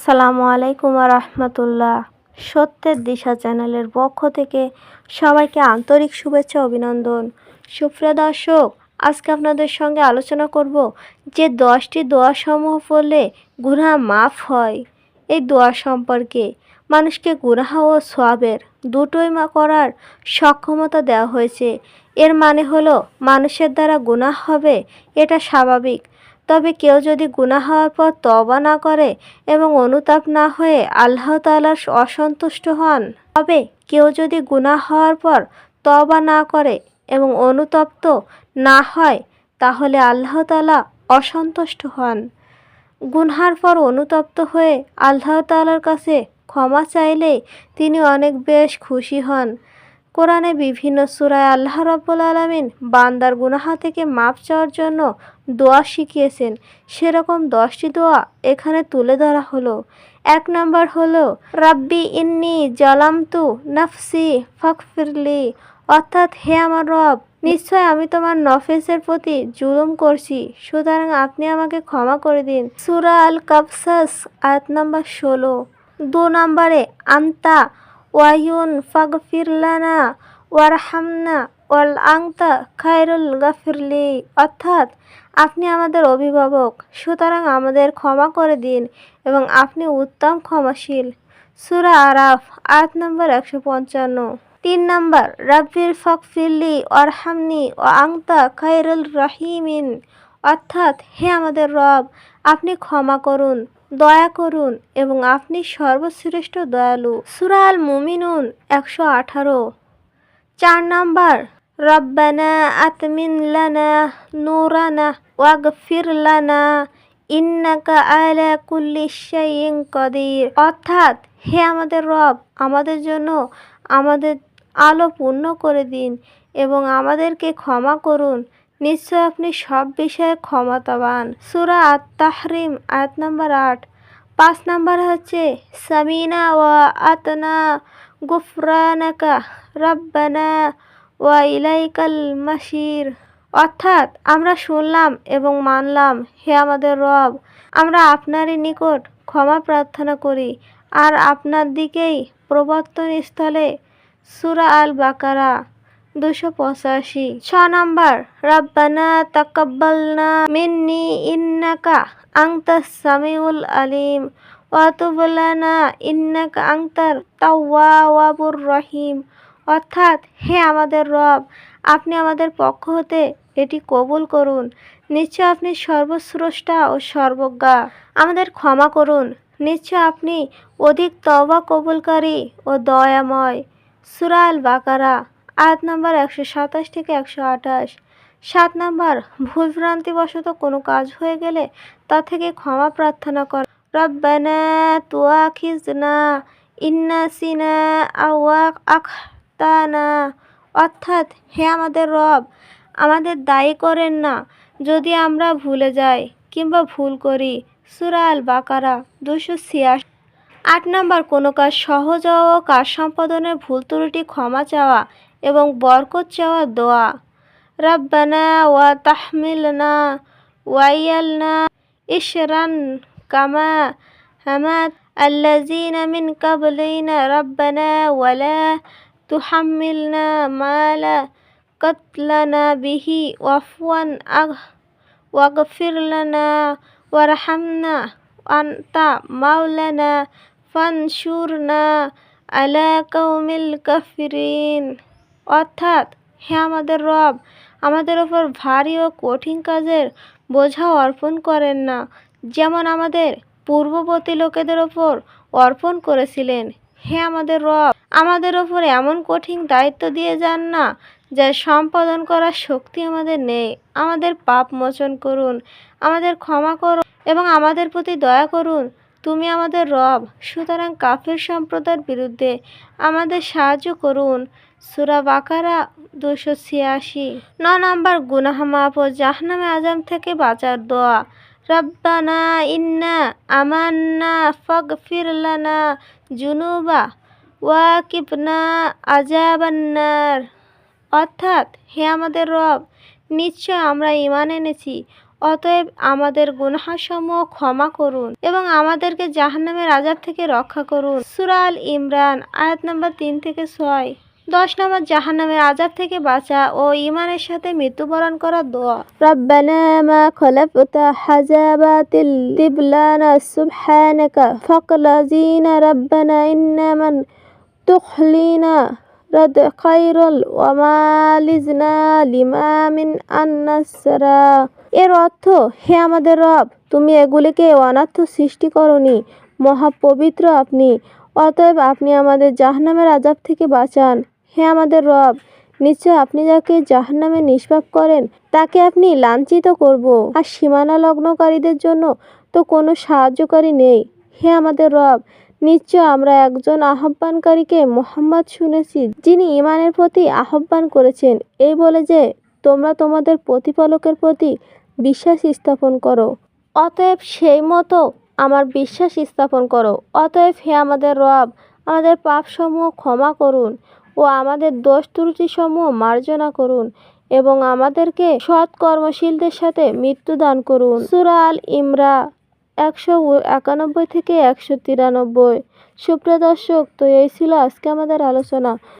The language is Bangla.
আসসালামু আলাইকুম রহমতুল্লাহ সত্যের দিশা চ্যানেলের পক্ষ থেকে সবাইকে আন্তরিক শুভেচ্ছা অভিনন্দন। সুপ্রিয় দর্শক, আজকে আপনাদের সঙ্গে আলোচনা করব যে দশটি দোয়া সমূহ পড়লে গুনাহ মাফ হয়। এই দোয়া সম্পর্কে মানুষকে গুনাহ ও সোয়াবের দুটোই মা করার সক্ষমতা দেওয়া হয়েছে। এর মানে হলো, মানুষের দ্বারা গুনাহ হবে, এটা স্বাভাবিক। তবে কেউ যদি গুনাহ হওয়ার পর তবা না করে এবং অনুতাপ না হয়ে আল্লাহ তাআলার অসন্তুষ্ট হন, তবে কেউ যদি গুনাহ হওয়ার পর তবা না করে এবং অনুতপ্ত না হয়, তাহলে আল্লাহ তালা অসন্তুষ্ট হন। গুনহার পর অনুতপ্ত হয়ে আল্লাহ তাআলার কাছে ক্ষমা চাইলে তিনি অনেক বেশ খুশি হন। কোরআনে বিভিন্ন সুরায় আল্লাহ রাব্বুল আলামিন বান্দার গুনাহা থেকে মাপ চাওয়ার জন্য দোয়া শিখিয়েছেন। সেরকম দশটি দোয়া এখানে তুলে ধরা হলো। এক নম্বর হলো, রাব্বি ইন্নি জালামতু নাফসি ফাকফিরলি অর্থাৎ, হে আমার রব, নিশ্চয় আমি তোমার নফেসের প্রতি জুলুম করছি। সুতরাং আপনি আমাকে ক্ষমা করে দিন। সুরা আল কাবসাস আয়াত নাম্বার ষোলো। দু নম্বরে, আন্তা ওয়ায়ুন ফাগফিরলানা ওয়ারহামনা ওয়াল আংতা খায়রুল গাফিরলি। অর্থাৎ আপনি আমাদের অভিভাবক, সুতরাং আমাদের ক্ষমা করে দিন এবং আপনি উত্তম ক্ষমাশীল। সুরা আরাফ, আয়াত নম্বর একশো পঞ্চান্ন। তিন নম্বর, রাব্বির ফকফিল্লি অরহামনি ও আংতা খায়রুল রাহিমিন। অর্থাৎ হে আমাদের রব, আপনি ক্ষমা করুন। দয়া করুন এবং আপনি সর্বশ্রেষ্ঠ দয়ালু। সুরাল মুমিনুন একশো আঠারো। চার নাম্বার, রব্বানা আতমিন লানা নূরানা ওয়াগফির লানা ইন্নাকা আলা কুল্লি শাইইন কদির। অর্থাৎ, হে আমাদের রব, আমাদের জন্য আমাদের আলো পূর্ণ করে দিন এবং আমাদেরকে ক্ষমা করুন। নিশ্চয় আপনি সব বিষয়ে ক্ষমতাবান। সুরা আত তাহরিম আয়াত নম্বর আট পাঁচ নাম্বার হচ্ছে, সামিনা ওয়া আতনা, গুফরানাকা, রব্বানা ওয়া ইলাইকাল মাসির অর্থাৎ আমরা শুনলাম এবং মানলাম, হে আমাদের রব, আমরা আপনারই নিকট ক্ষমা প্রার্থনা করি। আর আপনার দিকেই প্রবর্তন স্থলে সুরা আল বাকারা দুশো পঁচাশি। ছ নম্বর, রব্বানা তাকাব্বালনা মিন্নি ইন্নাকা আংতা সামিউল আলিম। ওয়াতুবলানা ইন্নাকা আংতার তাওয়াবুর রহিম। অর্থাৎ, হে আমাদের রব, আপনি আমাদের পক্ষ হতে এটি কবুল করুন। নিশ্চয় আপনি সর্বস্রষ্টা ও সর্বজ্ঞা। আমাদের ক্ষমা করুন। নিশ্চয় আপনি অধিক তবা কবুলকারী ও দয়াময়। সুরাল বাকারা আয়াত নম্বর একশো সাতাশ থেকে একশো আঠাশ। সাত নম্বর ভুলভ্রান্তিবশত কোনো কাজ হয়ে গেলে তা থেকে ক্ষমা প্রার্থনা কর। রব্বানা তুয়াখিজনা ইন্নাসিনা আওয়াক আখতানা। অর্থাৎ হে আমাদের রব, আমাদের দায়ী করেন না যদি আমরা ভুলে যাই কিংবা ভুল করি। সুরাল বাকারা দুশো ছিয়াশি। আট নম্বর, কোনো কাজ সহজ ও কাজ সম্পাদনের ভুল ত্রুটি ক্ষমা চাওয়া এবং বরকত চাওয়া দোয়া। রব্বানা ওয়া তাহমিলনা ওয়াইয়ালনা ইশরান কামা হামাত আল্লাজিনা মিন কাবলিনা রব্বানা ওয়ালা তুহাম্মিলনা মালা কতলানা বিহি ওয়াফওয়ান আগ, ওয়াগফির লানা ওয়ারহামনা আন্তা মাওলানা ফানসুরনা আলা কৌমিল কাফিরিন। অর্থাৎ, হে আমাদের রব, আমাদের ওপর ভারী ও কঠিন কাজের বোঝা অর্পণ করেন না, যেমন আমাদের পূর্ববর্তী লোকেদের ওপর অর্পণ করেছিলেন। হে আমাদের রব, আমাদের ওপর এমন কঠিন দায়িত্ব দিয়ে যান না, যা সম্পাদন করার শক্তি আমাদের নেই। আমাদের পাপ মোচন করুন, আমাদের ক্ষমা করুন এবং আমাদের প্রতি দয়া করুন। তুমি আমাদের রব, সুতরাং কাফের সম্প্রদায়ের বিরুদ্ধে আমাদের সাহায্য করুন। সুরা বাকারা দুশো ছিয়াশি। ন নম্বর, গুনাহ মাপ ও জাহনামে আজম থেকে বাঁচার দোয়া। রব্বানা ইন্না আমান্না ফাগফির ফিরলানা জুনুবা ওয়াকিবনা আজাবান্নার অর্থাৎ, হে আমাদের রব, নিশ্চয় আমরা ইমান এনেছি। অতএব আমাদের গুনাহসমূহ ক্ষমা করুন এবং আমাদেরকে জাহান্নামের আজাব থেকে রক্ষা করুন। সুরাল ইমরান, আয়াত নাম্বার তিন থেকে ছয়। দশ নম্বর, জাহান্নামের আজাব থেকে বাঁচা ও ইমানের সাথে মৃত্যুবরণ করার দোয়া। রব্বানা ইন্না মান তুখলিনা রদ খাইরুল ওয়ামালিজনা লিমামিন আন্নাসরা এর অর্থ, হে আমাদের রব, তুমি এগুলিকে অনার্থ সৃষ্টি করনি, মহাপবিত্র আপনি। অতএব আপনি আমাদের জাহান্নামের আজাব থেকে বাঁচান। হে আমাদের রব, নিশ্চয় আপনি যাকে জাহান্নামে নিষ্পাপ করেন, তাকে আপনি লাঞ্ছিত করব। আর সীমানা লগ্নকারীদের জন্য তো কোনো সাহায্যকারী নেই। হে আমাদের রব নিশ্চয় আমরা একজন আহ্বানকারীকে মোহাম্মদ শুনেছি, যিনি ইমানের প্রতি আহ্বান করেছেন। এই বলে যে, তোমরা তোমাদের প্রতিপালকের প্রতি বিশ্বাস স্থাপন করো। অতএব সেই মতো আমার বিশ্বাস স্থাপন করো। অতএব হে আমাদের রব, আমাদের পাপসমূহ ক্ষমা করুন ও আমাদের দোষ ত্রুটিসমূহ মার্জনা করুন এবং আমাদেরকে সৎ কর্মশীলদের সাথে মৃত্যু দান করুন। সুরাল ইমরা একশো একানব্বই থেকে একশো তিরানব্বই। সুপ্রিয় দর্শক তো এই ছিল আজকে আমাদের আলোচনা।